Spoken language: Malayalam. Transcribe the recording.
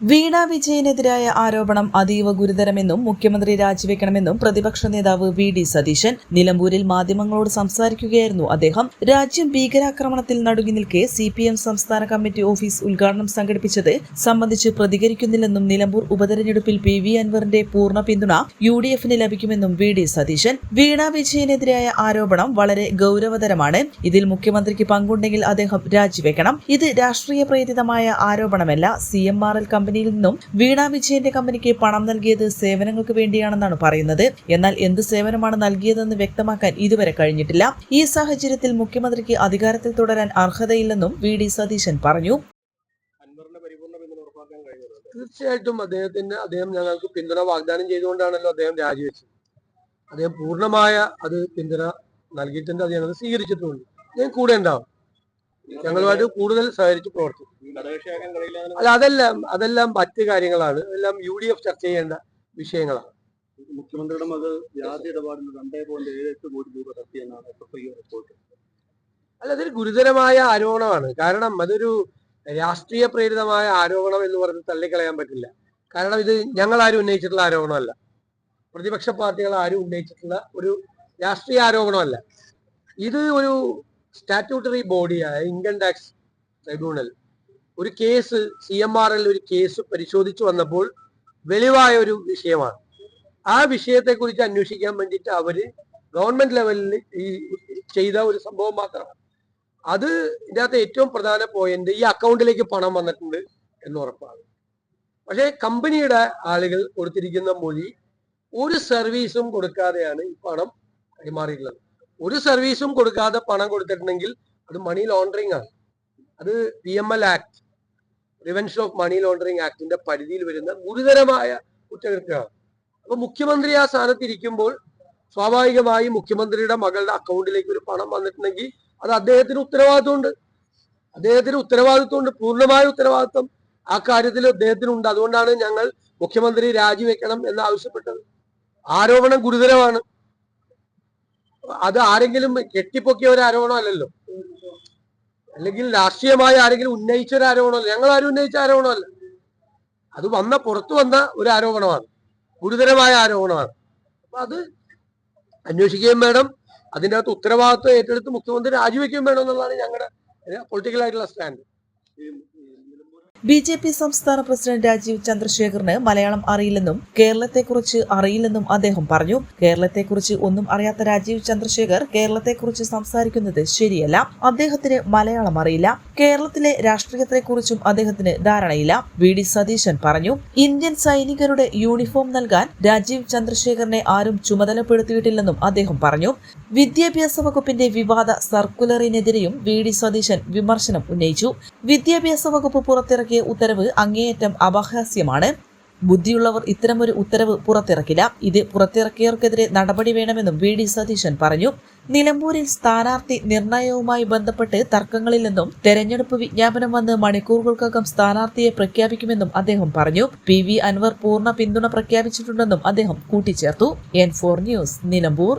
Veena വിജയനെതിരായ ആരോപണം അതീവ ഗുരുതരമെന്നും മുഖ്യമന്ത്രി രാജിവെക്കണമെന്നും പ്രതിപക്ഷ നേതാവ് വി ഡി സതീശൻ നിലമ്പൂരിൽ മാധ്യമങ്ങളോട് സംസാരിക്കുകയായിരുന്നു അദ്ദേഹം. രാജ്യം ഭീകരാക്രമണത്തിൽ നടുങ്ങി നിൽക്കെ സി പി എം സംസ്ഥാന കമ്മിറ്റി ഓഫീസ് ഉദ്ഘാടനം സംഘടിപ്പിച്ചത് സംബന്ധിച്ച് പ്രതികരിക്കുന്നില്ലെന്നും നിലമ്പൂർ ഉപതെരഞ്ഞെടുപ്പിൽ പി വി അൻവറിന്റെ പൂർണ പിന്തുണ യു ഡി എഫിന് ലഭിക്കുമെന്നും വി ഡി സതീശൻ. വീണ വിജയനെതിരായ ആരോപണം വളരെ ഗൗരവതരമാണ്. ഇതിൽ മുഖ്യമന്ത്രിക്ക് പങ്കുണ്ടെങ്കിൽ അദ്ദേഹം രാജിവെക്കണം. ഇത് രാഷ്ട്രീയ പ്രേരിതമായ ആരോപണമല്ല. സി എം ആർ എൽ കമ്പനിയിൽ നിന്നും വീണ വിജയന്റെ കമ്പനിക്ക് പണം നൽകിയത് സേവനങ്ങൾക്ക് വേണ്ടിയാണെന്നാണ് പറയുന്നത്. എന്നാൽ എന്ത് സേവനമാണ് നൽകിയതെന്ന് വ്യക്തമാക്കാൻ ഇതുവരെ കഴിഞ്ഞിട്ടില്ല. ഈ സാഹചര്യത്തിൽ മുഖ്യമന്ത്രിക്ക് അധികാരത്തിൽ തുടരാൻ അർഹതയില്ലെന്നും വി ഡി സതീശൻ പറഞ്ഞു. തീർച്ചയായിട്ടും അദ്ദേഹത്തിന് അദ്ദേഹം ഞങ്ങൾക്ക് പിന്തുണ വാഗ്ദാനം ചെയ്തുകൊണ്ടാണല്ലോ അദ്ദേഹം രാജിവെച്ചത്. അദ്ദേഹം പൂർണമായ അത് പിന്തുണ നൽകിയിട്ടുണ്ട് അത് ഞങ്ങൾ സ്വീകരിച്ചിട്ടുണ്ട്. ഞാൻ കൂടെ ഉണ്ടാവും. ഞങ്ങളുമായിട്ട് കൂടുതൽ സഹകരിച്ച് പ്രവർത്തിക്കും. അല്ല അതെല്ലാം അതെല്ലാം മറ്റ് കാര്യങ്ങളാണ്. എല്ലാം യു ഡി എഫ് ചർച്ച ചെയ്യേണ്ട വിഷയങ്ങളാണ്. മുഖ്യമന്ത്രിയുടെ മകൾ വ്യാജ ഇടപാടിന് രണ്ടേ പോയിന്റ് ഏഴ് എട്ട് കോടി രൂപ തട്ടിയെന്നാണ് റിപ്പോർട്ട്. അല്ല അതൊരു ഗുരുതരമായ ആരോപണമാണ്. കാരണം അതൊരു രാഷ്ട്രീയ പ്രേരിതമായ ആരോപണം എന്ന് പറഞ്ഞ് തള്ളിക്കളയാൻ പറ്റില്ല. കാരണം ഇത് ഞങ്ങൾ ആരും ഉന്നയിച്ചിട്ടുള്ള ആരോപണമല്ല. പ്രതിപക്ഷ പാർട്ടികൾ ആരും ഉന്നയിച്ചിട്ടുള്ള ഒരു രാഷ്ട്രീയ ആരോപണമല്ല. ഇത് ഒരു സ്റ്റാറ്റ്യൂട്ടറി ബോഡിയായ ഇൻകം ടാക്സ് ട്രൈബ്യൂണൽ ഒരു case C M R L ഒരു കേസ് പരിശോധിച്ചു വന്നപ്പോൾ വെളിവായ ഒരു വിഷയമാണ്. ആ വിഷയത്തെക്കുറിച്ച് അന്വേഷിക്കാൻ വേണ്ടിയിട്ട് അവർ ഗവൺമെന്റ് ലെവലിൽ ഈ ചെയ്ത ഒരു സംഭവം മാത്രമാണ്. അത് ഇതിനകത്ത് ഏറ്റവും പ്രധാന പോയിന്റ് ഈ അക്കൗണ്ടിലേക്ക് പണം വന്നിട്ടുണ്ട് എന്ന് ഉറപ്പാണ്. പക്ഷേ കമ്പനിയുടെ ആളുകൾ കൊടുത്തിരിക്കുന്ന മൊഴി ഒരു സർവീസും കൊടുക്കാതെയാണ് ഈ പണം കൈമാറിയിട്ടുള്ളത്. ഒരു സർവീസും കൊടുക്കാതെ പണം കൊടുത്തിട്ടുണ്ടെങ്കിൽ അത് മണി ലോണ്ടറിങ് ആണ്. അത് P M L act prevention of money laundering ആക്ടിന്റെ പരിധിയിൽ വരുന്ന ഗുരുതരമായ കുറ്റകൃത്യമാണ്. അപ്പൊ മുഖ്യമന്ത്രി ആ സ്ഥാനത്ത് ഇരിക്കുമ്പോൾ സ്വാഭാവികമായി മുഖ്യമന്ത്രിയുടെ മകളുടെ അക്കൗണ്ടിലേക്ക് ഒരു പണം വന്നിട്ടുണ്ടെങ്കിൽ അത് അദ്ദേഹത്തിന് ഉത്തരവാദിത്വമുണ്ട്. അദ്ദേഹത്തിന് ഉത്തരവാദിത്വമുണ്ട് പൂർണമായ ഉത്തരവാദിത്വം ആ കാര്യത്തിൽ അദ്ദേഹത്തിനുണ്ട്. അതുകൊണ്ടാണ് ഞങ്ങൾ മുഖ്യമന്ത്രി രാജിവെക്കണം എന്ന് ആവശ്യപ്പെട്ടത്. ആരോപണം ഗുരുതരമാണ്. അത് ആരെങ്കിലും കെട്ടിപ്പൊക്കിയ ഒരു ആരോപണമല്ലല്ലോ അല്ലെങ്കിൽ രാഷ്ട്രീയമായ ആരെങ്കിലും ഉന്നയിച്ച ഒരു ആരോപണമല്ല ഞങ്ങൾ ആരും ഉന്നയിച്ച ആരോപണമല്ല അത് വന്ന പുറത്തു വന്ന ഒരു ആരോപണമാണ്. ഗുരുതരമായ ആരോപണമാണ്. അപ്പൊ അത് അന്വേഷിക്കുകയും വേണം. അതിന്റെ അകത്ത് ഉത്തരവാദിത്വം ഏറ്റെടുത്ത് മുഖ്യമന്ത്രി രാജിവെക്കുകയും വേണം എന്നുള്ളതാണ് ഞങ്ങളുടെ പൊളിറ്റിക്കൽ ആയിട്ടുള്ള സ്റ്റാൻഡ്. ബി ജെ പി സംസ്ഥാന പ്രസിഡന്റ് രാജീവ് ചന്ദ്രശേഖറിന് മലയാളം അറിയില്ലെന്നും കേരളത്തെക്കുറിച്ച് അറിയില്ലെന്നും അദ്ദേഹം പറഞ്ഞു. കേരളത്തെക്കുറിച്ച് ഒന്നും അറിയാത്ത രാജീവ് ചന്ദ്രശേഖർ കേരളത്തെക്കുറിച്ച് സംസാരിക്കുന്നത് ശരിയല്ല. അദ്ദേഹത്തിന് മലയാളം അറിയില്ല. കേരളത്തിലെ രാഷ്ട്രീയത്തെക്കുറിച്ചും അദ്ദേഹത്തിന് ധാരണയില്ല. വി. ഡി. സതീശൻ പറഞ്ഞു ഇന്ത്യൻ സൈനികരുടെ യൂണിഫോം നൽകാൻ രാജീവ് ചന്ദ്രശേഖരനെ ആരും ചുമതലപ്പെടുത്തിയിട്ടില്ലെന്നും അദ്ദേഹം പറഞ്ഞു. വിദ്യാഭ്യാസ വകുപ്പിന്റെ വിവാദ സർക്കുലറിനെതിരെയും വി. ഡി. സതീശൻ വിമർശനം ഉന്നയിച്ചു. വിദ്യാഭ്യാസ വകുപ്പ് പുറത്തിറക്കിയ ഉത്തരവ് അങ്ങേയറ്റം അപഹാസ്യമാണ്. ബുദ്ധിയുള്ളവർ ഇത്തരമൊരു ഉത്തരവ് പുറത്തിറക്കില്ല. ഇത് പുറത്തിറക്കിയവർക്കെതിരെ നടപടി വേണമെന്നും വി ഡി സതീശൻ പറഞ്ഞു. നിലമ്പൂരിൽ സ്ഥാനാർത്ഥി നിർണയവുമായി ബന്ധപ്പെട്ട് തർക്കങ്ങളിൽ നിന്നും തെരഞ്ഞെടുപ്പ് വിജ്ഞാപനം വന്ന് മണിക്കൂറുകൾക്കകം സ്ഥാനാർത്ഥിയെ പ്രഖ്യാപിക്കുമെന്നും അദ്ദേഹം പറഞ്ഞു. പി വി അൻവർ പൂർണ പിന്തുണ പ്രഖ്യാപിച്ചിട്ടുണ്ടെന്നും അദ്ദേഹം കൂട്ടിച്ചേർത്തു. N four news Nilambur.